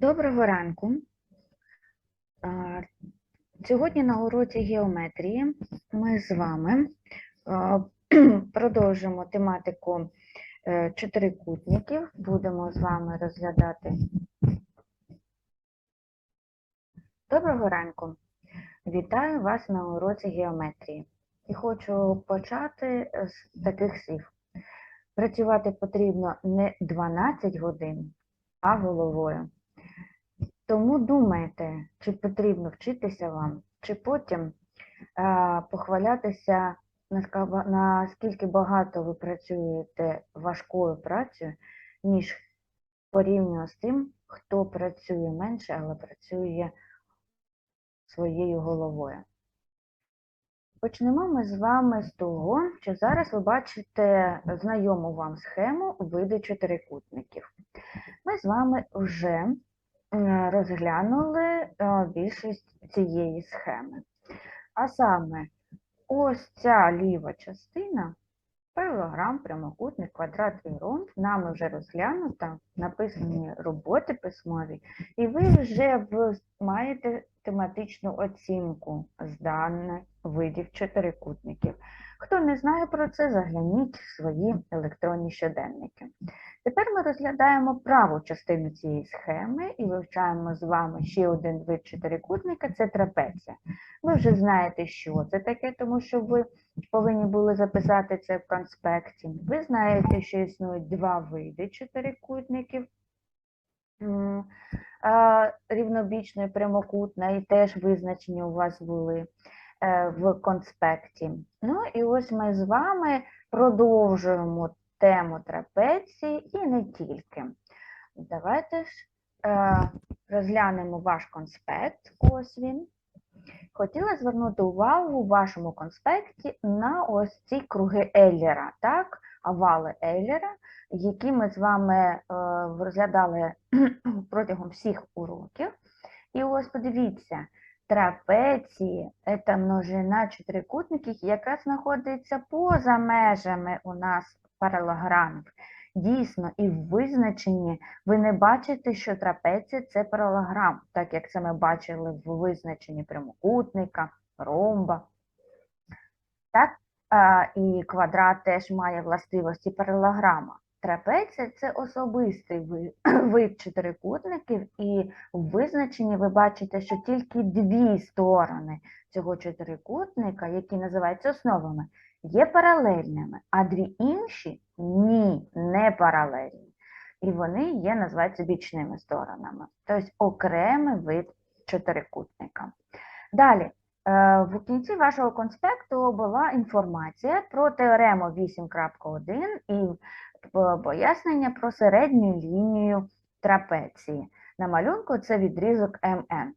Доброго ранку. Сьогодні на уроці геометрії ми з вами продовжимо тематику е, чотирикутників. Будемо з вами розглядати. Доброго ранку. Вітаю вас на уроці геометрії. І хочу почати з таких слів. Працювати потрібно не 12 годин, а головою. Тому думайте, чи потрібно вчитися вам, чи потім а, похвалятися, наскільки багато ви працюєте важкою працею, ніж порівняно з тим, хто працює менше, але працює своєю головою. Почнемо ми з вами з того, що зараз ви бачите знайому вам схему виду чотирикутників. Ми з вами вже е, розглянули е, більшість цієї схеми. А саме, ось ця ліва частина, паралограм, прямокутник, квадрат і ромб, нами вже розглянута, написані роботи письмові, і ви вже маєте тематичну оцінку з даних видів чотирикутників. Хто не знає про це, загляніть в свої електронні щоденники. Тепер ми розглядаємо праву частину цієї схеми і вивчаємо з вами ще один вид чотирикутника це трапеція. Ви вже знаєте, що це таке, тому що ви повинні були записати це в конспекті. Ви знаєте, що існують два види чотирикутників. Рівнобічна і прямокутна, і теж визначені у вас були в конспекті. Ну і ось ми з вами продовжуємо тему трапеції і не тільки. Давайте ж е, розглянемо ваш конспект. Ось він. Хотіла звернути увагу у вашому конспекті на ось ці круги Ейлера, так? овали Ейлера, які ми з вами е, розглядали протягом всіх уроків. І ось подивіться, трапеції – це множина чотирикутників, яка знаходиться поза межами у нас паралограмів. Дійсно, і в визначенні ви не бачите, що трапеція – це паралограм, так як це ми бачили в визначенні прямокутника, ромба. Так? І квадрат теж має властивості паралограма. Трапеція – це особистий вид чотирикутників, і в визначенні ви бачите, що тільки дві сторони цього чотирикутника, які називаються основами, є паралельними, а дві інші – ні, не паралельні. І вони є, називаються бічними сторонами. Тобто окремий вид чотирикутника. Далі, е, в кінці вашого конспекту була інформація про теорему 8.1 і пояснення про середню лінію трапеції. На малюнку це відрізок МН.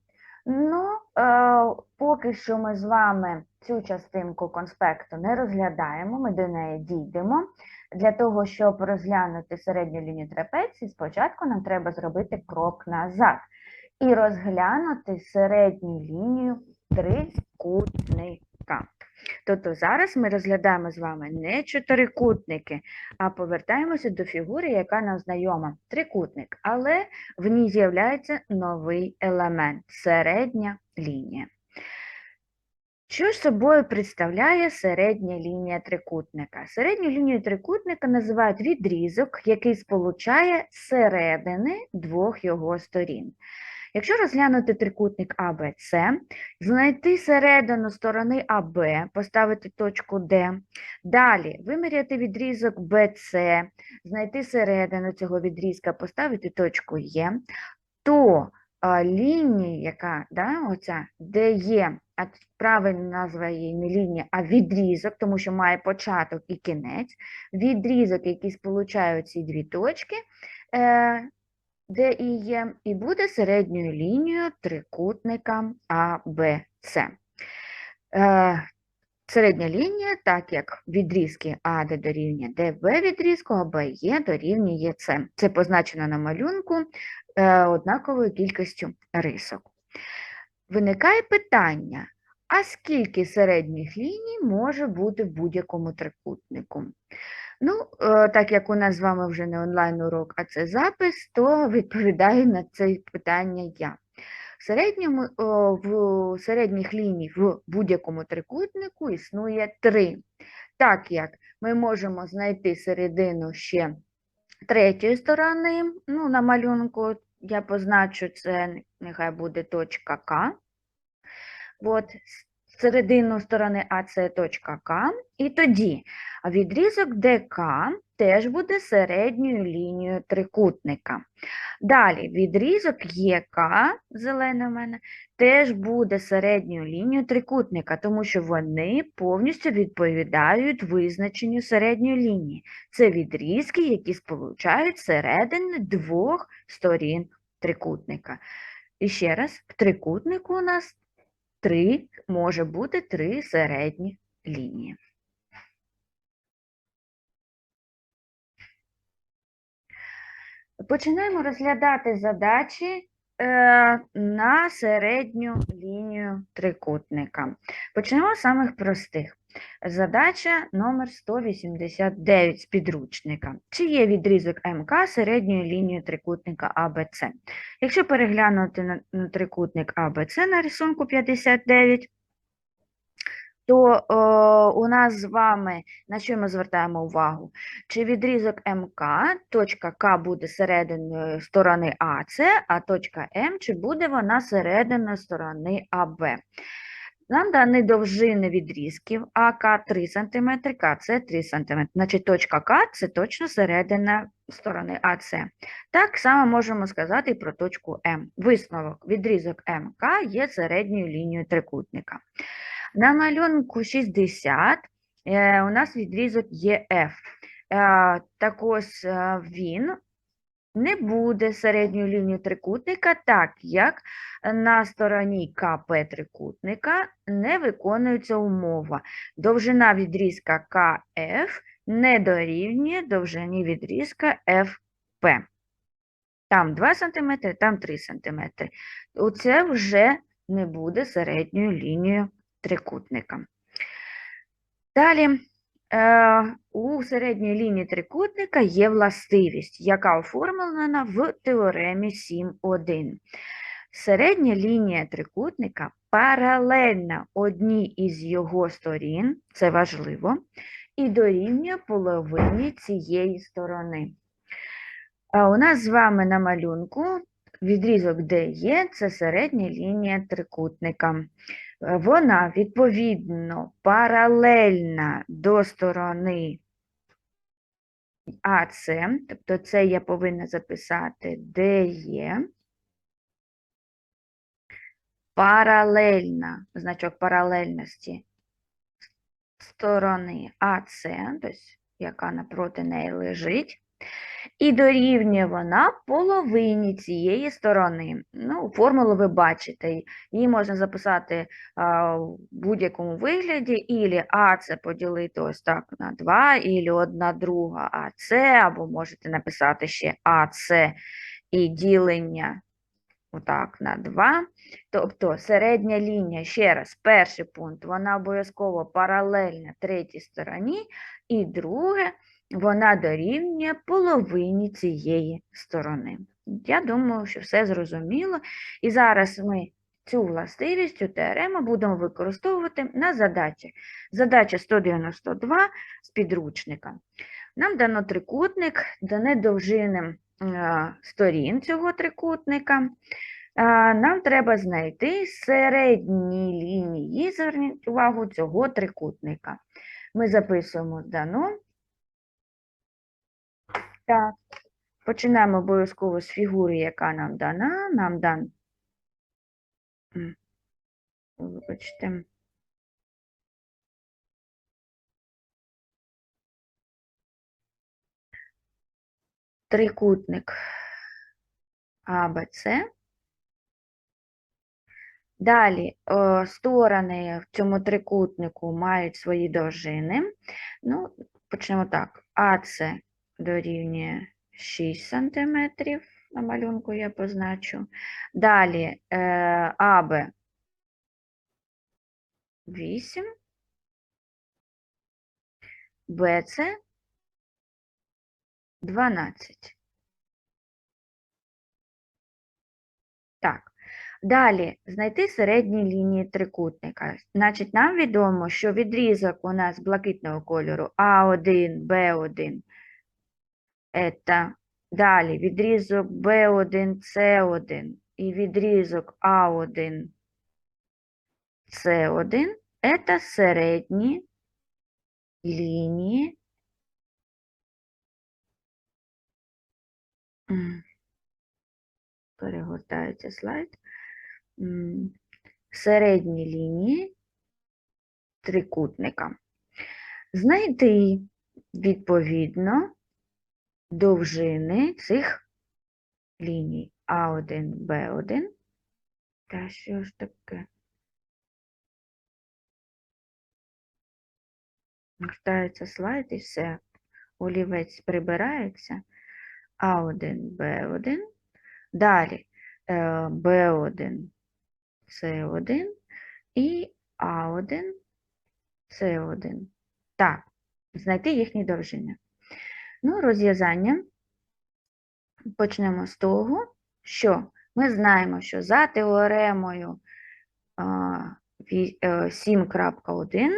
Ну, е, поки що ми з вами цю частинку конспекту не розглядаємо, ми до неї дійдемо. Для того, щоб розглянути середню лінію трапеції, спочатку нам треба зробити крок назад і розглянути середню лінію трикутника. Тобто зараз ми розглядаємо з вами не чотирикутники, а повертаємося до фігури, яка нам знайома. Трикутник, але в ній з'являється новий елемент середня лінія. Що ж собою представляє середня лінія трикутника? Середню лінію трикутника називають відрізок, який сполучає середини двох його сторін. Якщо розглянути трикутник АБЦ, знайти середину сторони АБ, поставити точку Д, далі виміряти відрізок БЦ, знайти середину цього відрізка, поставити точку Е, то лінія, яка, да, оця, де є, а правильна назва її не лінія, а відрізок, тому що має початок і кінець, відрізок, який сполучає ці дві точки, е, де і є, і буде середньою лінією трикутника АБЦ. Е, Середня лінія, так як відрізки АД дорівнює ДБ відрізку, АБ є дорівнює С. Це позначено на малюнку е, однаковою кількістю рисок. Виникає питання, а скільки середніх ліній може бути в будь-якому трикутнику? Ну, е, так як у нас з вами вже не онлайн-урок, а це запис, то відповідаю на це питання я. В середньому, в середніх ліній в будь-якому трикутнику існує три. Так як ми можемо знайти середину ще третьої сторони, ну, на малюнку я позначу це, нехай буде точка К. От, середину сторони А це точка К. І тоді відрізок ДК теж буде середньою лінією трикутника. Далі відрізок ЄК, зелений у мене, теж буде середньою лінією трикутника, тому що вони повністю відповідають визначенню середньої лінії. Це відрізки, які сполучають середини двох сторін трикутника. І ще раз, в трикутнику у нас три, може бути три середні лінії. Починаємо розглядати задачі е, на середню лінію трикутника. Почнемо з самих простих. Задача номер 189 з підручника. Чи є відрізок МК середньою лінією трикутника АБЦ? Якщо переглянути на, трикутник АБЦ на рисунку 59, то е, у нас з вами на що ми звертаємо увагу? Чи відрізок МК, точка К буде серединою сторони АС, а точка М, чи буде вона серединою сторони АБ? Нам дані довжини відрізків АК 3 см, КЦ 3 см. Значить, точка К – це точно середина сторони АС. Так само можемо сказати і про точку М. Висновок відрізок МК є середньою лінією трикутника. На малюнку 60 е, у нас відрізок ЄФ. Е, так ось е, він не буде середньою лінією трикутника, так як на стороні КП трикутника не виконується умова. Довжина відрізка КФ не дорівнює довжині відрізка ФП. Там 2 см, там 3 см. Оце вже не буде середньою лінією трикутника. Далі, у середній лінії трикутника є властивість, яка оформлена в теоремі 7.1. Середня лінія трикутника паралельна одній із його сторін, це важливо, і дорівнює половині цієї сторони. А у нас з вами на малюнку відрізок DE – це середня лінія трикутника. Вона, відповідно, паралельна до сторони АС, тобто це я повинна записати DE. Паралельна, значок паралельності сторони АС, тобто яка напроти неї лежить, і дорівнює вона половині цієї сторони. Ну, формулу ви бачите, її можна записати а, в будь-якому вигляді, ілі АС поділити ось так на 2, ілі одна друга АС, або можете написати ще АС і ділення отак на 2. Тобто середня лінія, ще раз, перший пункт, вона обов'язково паралельна третій стороні, і друге, вона дорівнює половині цієї сторони. Я думаю, що все зрозуміло. І зараз ми цю властивість, цю теорему будемо використовувати на задачі. Задача 192 з підручника. Нам дано трикутник, дане довжини е, сторін цього трикутника. Нам треба знайти середні лінії, зверніть увагу, цього трикутника. Ми записуємо дано. Так, починаємо обов'язково з фігури, яка нам дана. Нам дан. Вибачте. Трикутник АБЦ. Далі е, сторони в цьому трикутнику мають свої довжини. Ну, почнемо так. АЦ дорівнює 6 см, на малюнку я позначу. Далі е, АБ 8, БЦ 12. Так. Далі знайти середні лінії трикутника. Значить, нам відомо, що відрізок у нас блакитного кольору А1, Б1. Это далі. Відрізок B1, C1 і відрізок А1, С1 это середні лінії. Перегортається слайд. Середні лінії трикутника. Знайти відповідно довжини цих ліній А1, Б1. Та що ж таке? Гортається слайд і все. Олівець прибирається. А1, Б1. Далі е, Б1, С1 і А1, С1. Так, знайти їхні довжини. Ну, розв'язання. Почнемо з того, що ми знаємо, що за теоремою а, ві- е, 7.1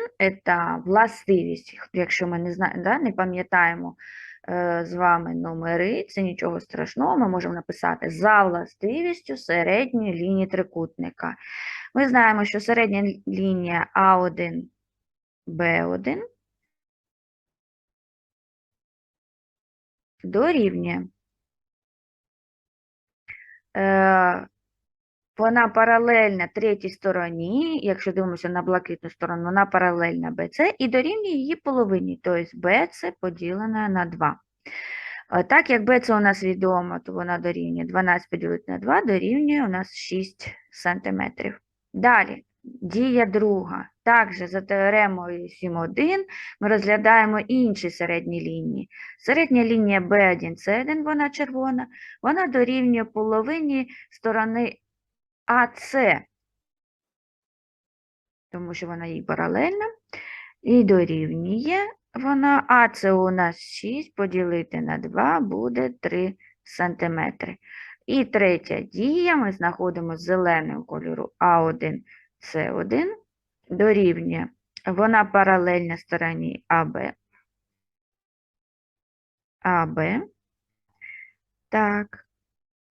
це властивість, якщо ми не знаємо, да, не пам'ятаємо е, з вами номери, це нічого страшного, ми можемо написати за властивістю середньої лінії трикутника. Ми знаємо, що середня лінія А1, Б1 дорівнює Е, вона паралельна третій стороні, якщо дивимося на блакитну сторону, вона паралельна BC і дорівнює її половині, тобто BC поділена на 2. Е, Так як BC у нас відомо, то вона дорівнює 12 поділити на 2, дорівнює у нас 6 см. Далі, дія друга. Також за теоремою 7.1 ми розглядаємо інші середні лінії. Середня лінія B1, C1, вона червона, вона дорівнює половині сторони АС, тому що вона їй паралельна, і дорівнює вона, а у нас 6 поділити на 2 буде 3 см. І третя дія, ми знаходимо зеленим кольору А1, С1, дорівнює, вона паралельна стороні АБ, АБ, так,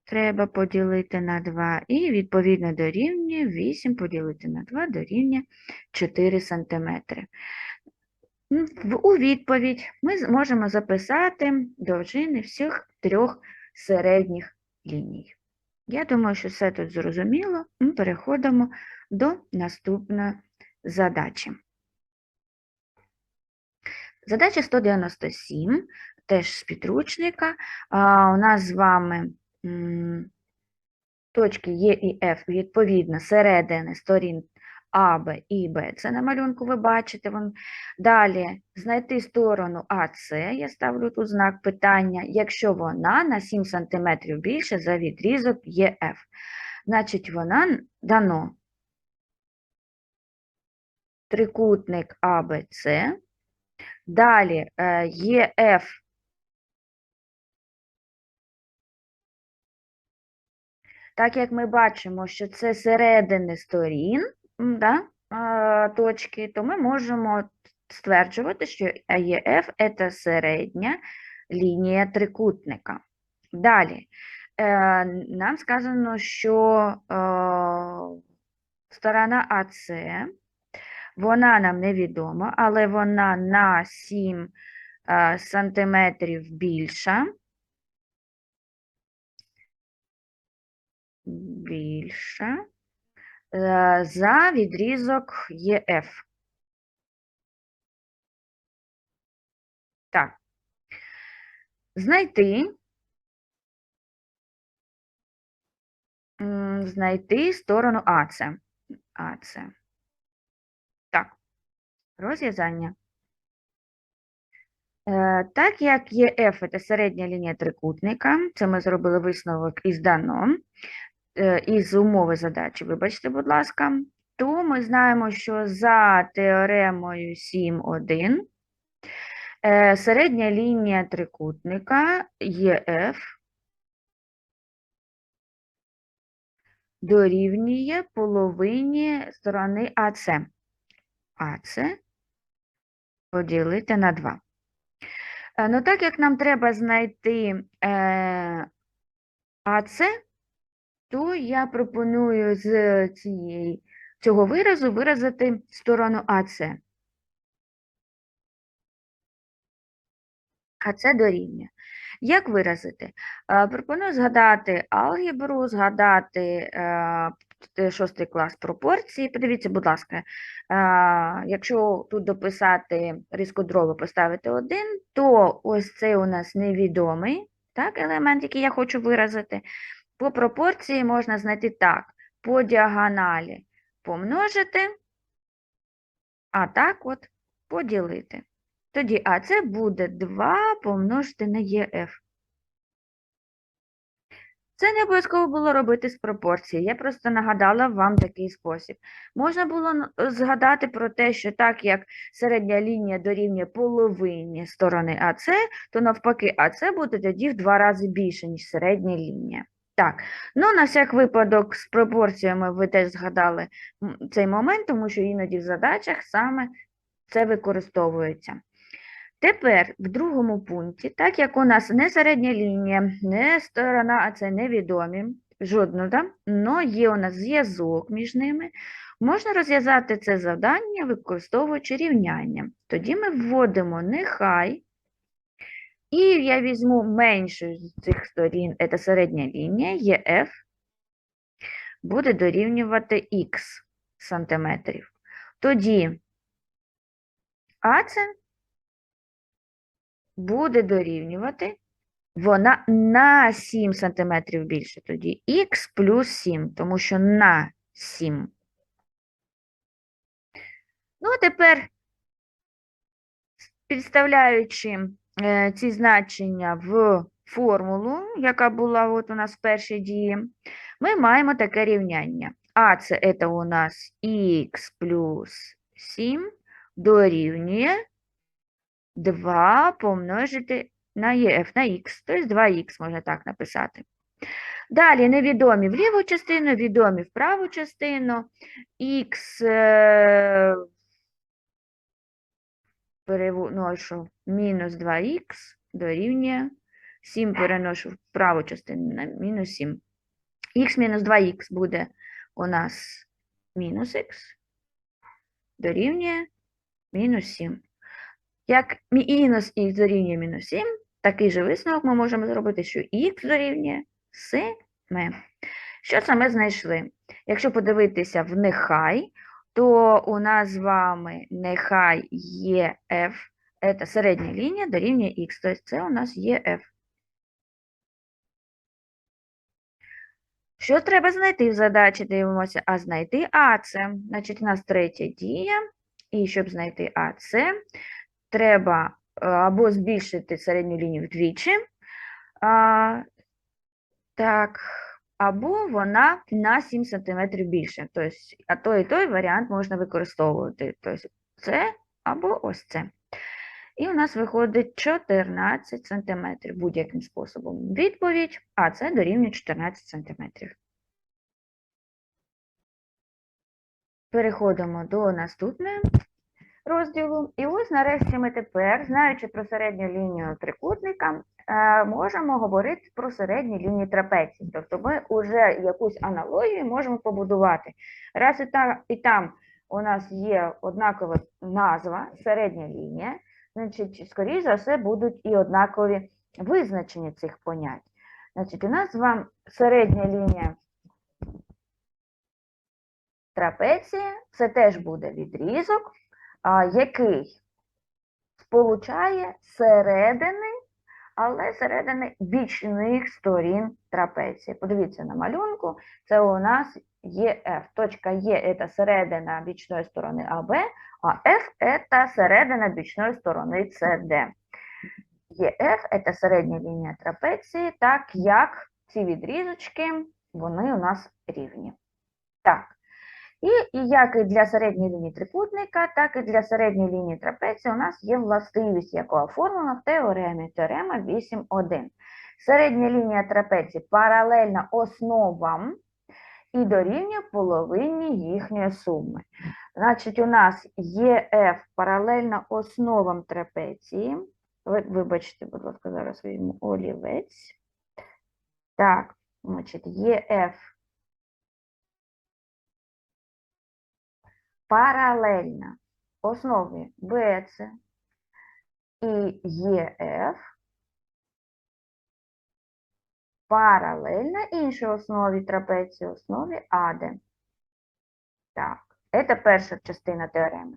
треба поділити на 2 і відповідно дорівнює 8 поділити на 2 дорівнює 4 см. У відповідь ми зможемо записати довжини всіх трьох середніх ліній. Я думаю, що все тут зрозуміло. Ми переходимо до наступної задачі. Задача 197, теж з підручника. У нас з вами точки Е і Ф відповідно середини сторін А, Б і Б. Це на малюнку ви бачите. Далі знайти сторону АС, я ставлю тут знак питання, якщо вона на 7 см більше за відрізок ЄФ. Значить, вона дано трикутник АБЦ, далі е, ЄФ Так як ми бачимо, що це середини сторін да, точки, то ми можемо стверджувати, що АЄФ – це середня лінія трикутника. Далі, е, нам сказано, що е, сторона АС, вона нам невідома, але вона на 7 е, сантиметрів більша. більша е, за відрізок ЄФ. Так. Знайти. Знайти сторону АЦ. АЦ. Розв'язання. Е, Так як ЄФ – це середня лінія трикутника, це ми зробили висновок із дано, е, із умови задачі, вибачте, будь ласка, то ми знаємо, що за теоремою 7.1 Е, Середня лінія трикутника ЄФ дорівнює половині сторони АЦ. АЦ поділити на 2. Е, Ну, так як нам треба знайти е, АЦ, то я пропоную з цієї, цього виразу виразити сторону АЦ. АЦ дорівнює. Як виразити? Е, Пропоную згадати алгебру, згадати е, шостий клас пропорції. Подивіться, будь ласка, якщо тут дописати різкодроби, поставити 1, то ось цей у нас невідомий так, елемент, який я хочу виразити. По пропорції можна знайти так: по діагоналі помножити, а так от поділити. Тоді АЦ буде 2 помножити на ЄФ. Це не обов'язково було робити з пропорції. Я просто нагадала вам такий спосіб. Можна було згадати про те, що так як середня лінія дорівнює половині сторони АЦ, то навпаки АЦ буде тоді в два рази більше, ніж середня лінія. Так, ну на всяк випадок з пропорціями ви теж згадали цей момент, тому що іноді в задачах саме це використовується. Тепер в другому пункті, так як у нас не середня лінія, не сторона, а це невідомі, жодно, да? но є у нас зв'язок між ними, можна розв'язати це завдання, використовуючи рівняння. Тоді ми вводимо нехай, і я візьму меншу з цих сторін, це середня лінія, ЄФ, буде дорівнювати х сантиметрів. Тоді АЦ буде дорівнювати, вона на 7 см більше тоді. Х плюс 7, тому що на 7. Ну, а тепер, підставляючи е, ці значення в формулу, яка була от у нас в першій дії, ми маємо таке рівняння. А це, це у нас х плюс 7 дорівнює 2 помножити на єф, на х, тобто 2х можна так написати. Далі невідомі в ліву частину, відомі в праву частину. Х е, переношу мінус 2х дорівнює 7 переношу в праву частину на мінус 7. х мінус 2х буде у нас мінус х дорівнює мінус 7. Як мінус х дорівнює мінус 7, такий же висновок ми можемо зробити, що х дорівнює 7. Що це ми знайшли? Якщо подивитися в нехай, то у нас з вами нехай є f, це середня лінія дорівнює х, тобто це у нас є f. Що треба знайти в задачі? Дивимося, а знайти АЦ. Значить, у нас третя дія. І щоб знайти АЦ, треба е, або збільшити середню лінію вдвічі, а, так, або вона на 7 см більше. Тобто, а той і той варіант можна використовувати. Тобто, це або ось це. І у нас виходить 14 см будь-яким способом. Відповідь, а це дорівнює 14 см. Переходимо до наступного розділу. І ось нарешті ми тепер, знаючи про середню лінію трикутника, е, можемо говорити про середню лінію трапеції. Тобто ми вже якусь аналогію можемо побудувати. Раз і там, і там у нас є однакова назва середня лінія, значить, скоріш за все, будуть і однакові визначення цих понять. Значить, у нас з вами середня лінія трапеції, це теж буде відрізок, який сполучає середини, але середини бічних сторін трапеції. Подивіться на малюнку, це у нас ЄФ. Точка Е – це середина бічної сторони АБ, а F – це середина бічної сторони СД. ЄФ – це середня лінія трапеції, так як ці відрізочки, вони у нас рівні. Так. І, як і для середньої лінії трикутника, так і для середньої лінії трапеції у нас є властивість, яка оформлена в теоремі, теорема 8.1. Середня лінія трапеції паралельна основам і дорівнює половині їхньої суми. Значить, у нас ЄФ паралельна основам трапеції. Вибачте, будь ласка, зараз візьму олівець. Так, значить, ЄФ паралельна основі БЦ і ЄФ паралельна іншій основі трапеції, основі АД. Так, це перша частина теореми.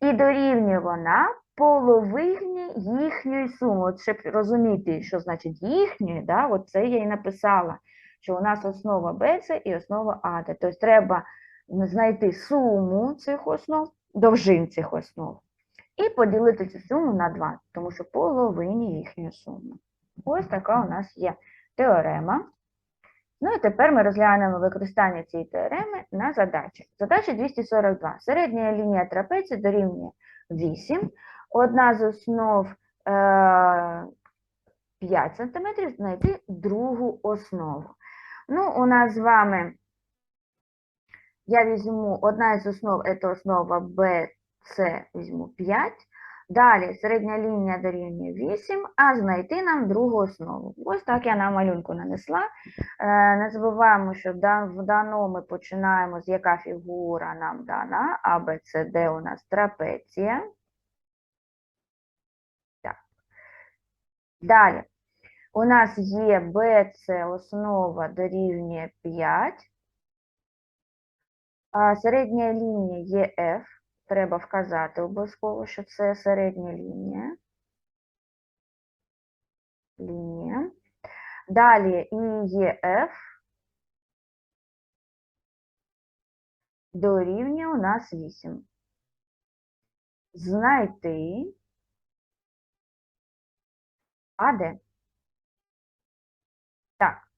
І дорівнює вона половині їхньої суми. От щоб розуміти, що значить їхньої, да, от я і написала, що у нас основа БЦ і основа АД. Тобто треба знайти суму цих основ, довжин цих основ, і поділити цю суму на 2, тому що половині їхньої суми. Ось така у нас є теорема. Ну і тепер ми розглянемо використання цієї теореми на задачі. Задача 242. Середня лінія трапеції дорівнює 8. Одна з основ е, 5 см, знайти другу основу. Ну, у нас з вами, я візьму, одна із основ, це основа B, С, візьму 5. Далі середня лінія дорівнює 8, а знайти нам другу основу. Ось так я на малюнку нанесла. Е, Не забуваємо, що в даному ми починаємо з яка фігура нам дана, А, Б, С, Д у нас трапеція. Так. Далі. У нас є БЦ основа дорівнює 5. Середня лінія F. Треба вказати обов'язково, що це середня лінія. Лінія. Далі і F. Дорівнює у нас 8. Знайти АД. Так.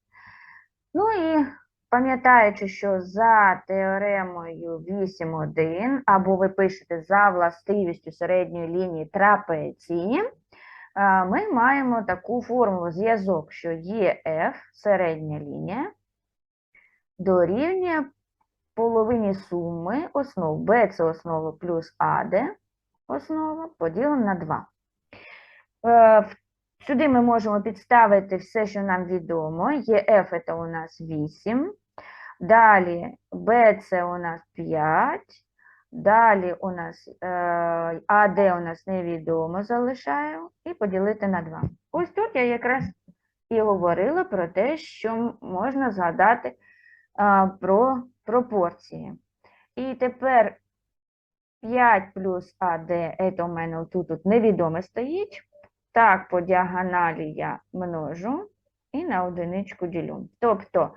Ну і пам'ятаючи, що за теоремою 8.1, або ви пишете за властивістю середньої лінії трапеції, ми маємо таку формулу зв'язок, що ЄФ, середня лінія, дорівнює половині суми основ. Б це основа плюс АД основа поділено на 2. Е, Сюди ми можемо підставити все, що нам відомо. ЄФ це у нас 8. Далі Б це у нас 5. Далі у нас е, АД у нас невідомо залишаю. І поділити на 2. Ось тут я якраз і говорила про те, що можна згадати про пропорції. І тепер 5 плюс АД, це у мене тут, тут невідоме стоїть. Так, по діагоналі я множу і на одиничку ділю. Тобто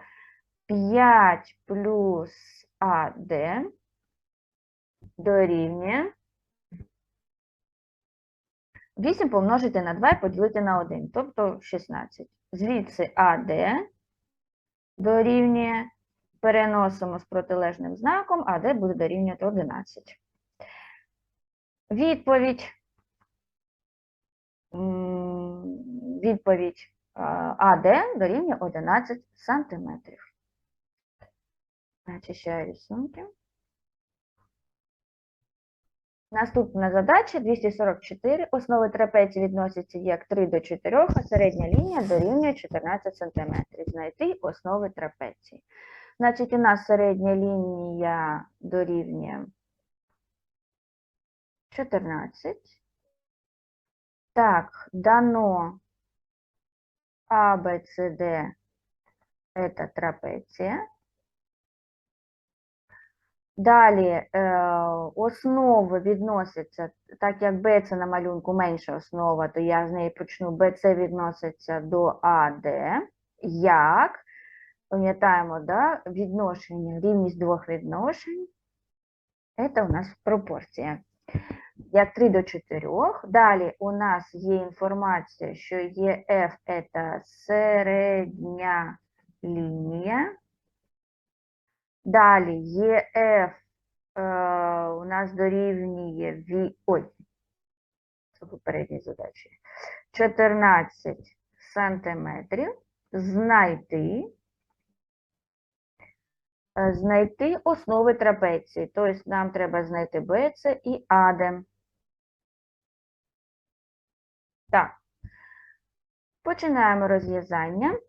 5 плюс АД дорівнює 8 помножити на 2 і поділити на 1, тобто 16. Звідси АД дорівнює, переносимо з протилежним знаком, АД буде дорівнювати 11. Відповідь. Відповідь АД дорівнює 11 сантиметрів. Очищаю рисунки. Наступна задача 244. Основи трапеції відносяться як 3 до 4, а середня лінія дорівнює 14 см. Знайти основи трапеції. Значить, у нас середня лінія дорівнює 14. Так, дано А, Б, С, Д – это трапеція. Далі е, основи відносяться, так як Б це на малюнку менша основа, то я з неї почну. БЦ відноситься до АД. Як? Пам'ятаємо, да? відношення, рівність двох відношень. Це у нас пропорція. Як 3 до 4. Далі у нас є інформація, що ЄФ – це середня лінія. Далі ЄФ у нас дорівнює ві... Ой, це попередні задачі. 14 сантиметрів знайти, е, знайти основи трапеції. Тобто нам треба знайти БЦ і АД. Так. Починаємо розв'язання.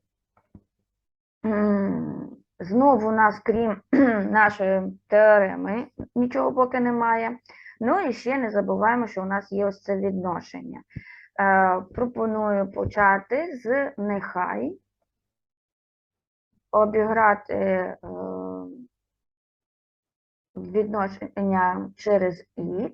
Знову у нас, крім нашої теореми, нічого поки немає. Ну і ще не забуваємо, що у нас є ось це відношення. Е, пропоную почати з нехай, обіграти е, відношення через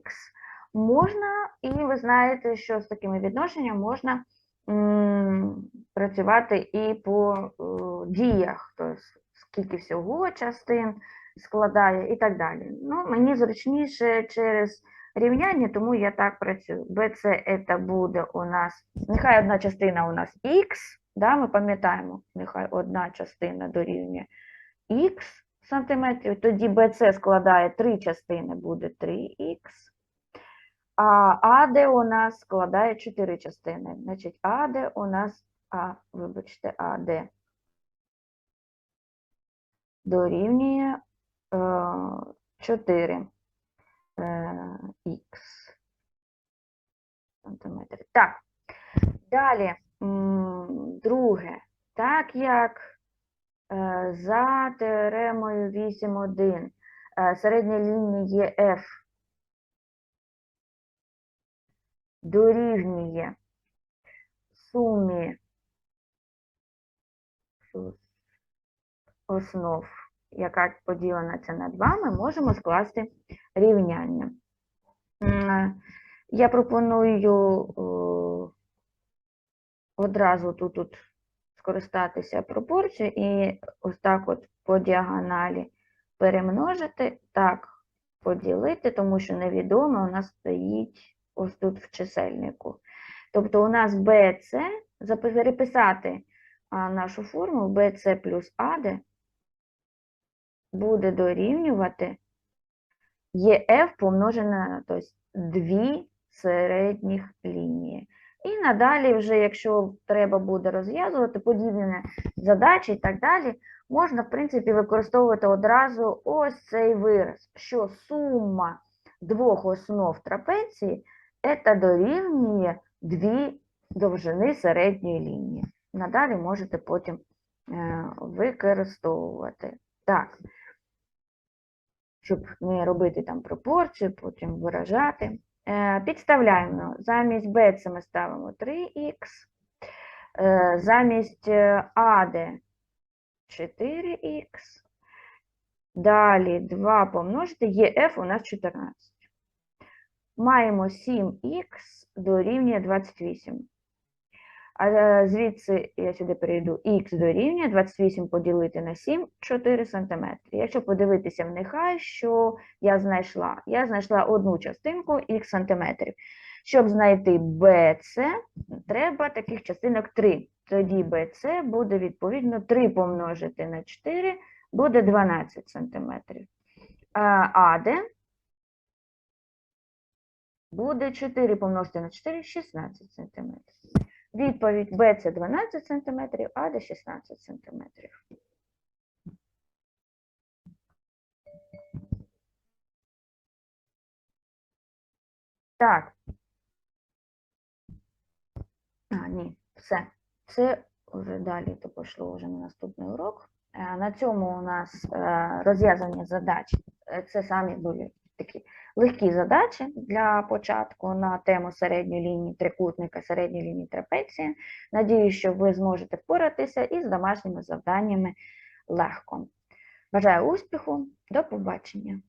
х. Можна, і ви знаєте, що з такими відношеннями можна м, працювати і по е, діях, тобто скільки всього частин складає і так далі. Ну, мені зручніше через рівняння, тому я так працюю. BC це буде у нас, нехай одна частина у нас х, да, ми пам'ятаємо, нехай одна частина дорівнює х сантиметрів, тоді BC складає три частини, буде 3х. А АД у нас складає 4 частини. Значить, АД у нас, а, вибачте, АД дорівнює е, 4 х сантиметрів. Так, далі, друге, так як е, за теоремою 8.1 е, середня лінія F дорівнює сумі су- основ, яка поділена це на 2, ми можемо скласти рівняння. Я пропоную одразу тут, тут скористатися пропорцією і ось так от по діагоналі перемножити, так, поділити, тому що невідоме у нас стоїть ось тут в чисельнику. Тобто у нас BC, переписати нашу формулу BC плюс AD буде дорівнювати ЕФ помножене на тобто, дві середніх лінії. І надалі, вже, якщо треба буде розв'язувати подібні задачі і так далі, можна, в принципі, використовувати одразу ось цей вираз, що сума двох основ трапеції це дорівнює дві довжини середньої лінії. Надалі можете потім е, використовувати. Так, щоб не робити там пропорцію, потім виражати. Е, Підставляємо. Замість b це ми ставимо 3х, е, замість е, AD 4х. Далі 2 помножити, ЄФ у нас 14. Маємо 7х дорівнює 28. А е, звідси я сюди перейду х дорівнює 28 поділити на 7 4 см. Якщо подивитися в нехай, що я знайшла? Я знайшла одну частинку х сантиметрів. Щоб знайти BC, треба таких частинок 3. Тоді BC буде відповідно 3 помножити на 4 буде 12 см. А буде 4 помножити на 4 16 см. Відповідь Б це 12 см, А де 16 см. Так. А, ні, все. Це вже далі то пішло вже на наступний урок. Е, На цьому у нас е, розв'язання задач. Е, Це самі були такі легкі задачі для початку на тему середньої лінії трикутника, середньої лінії трапеції. Надію, що ви зможете впоратися із домашніми завданнями легко. Бажаю успіху, до побачення!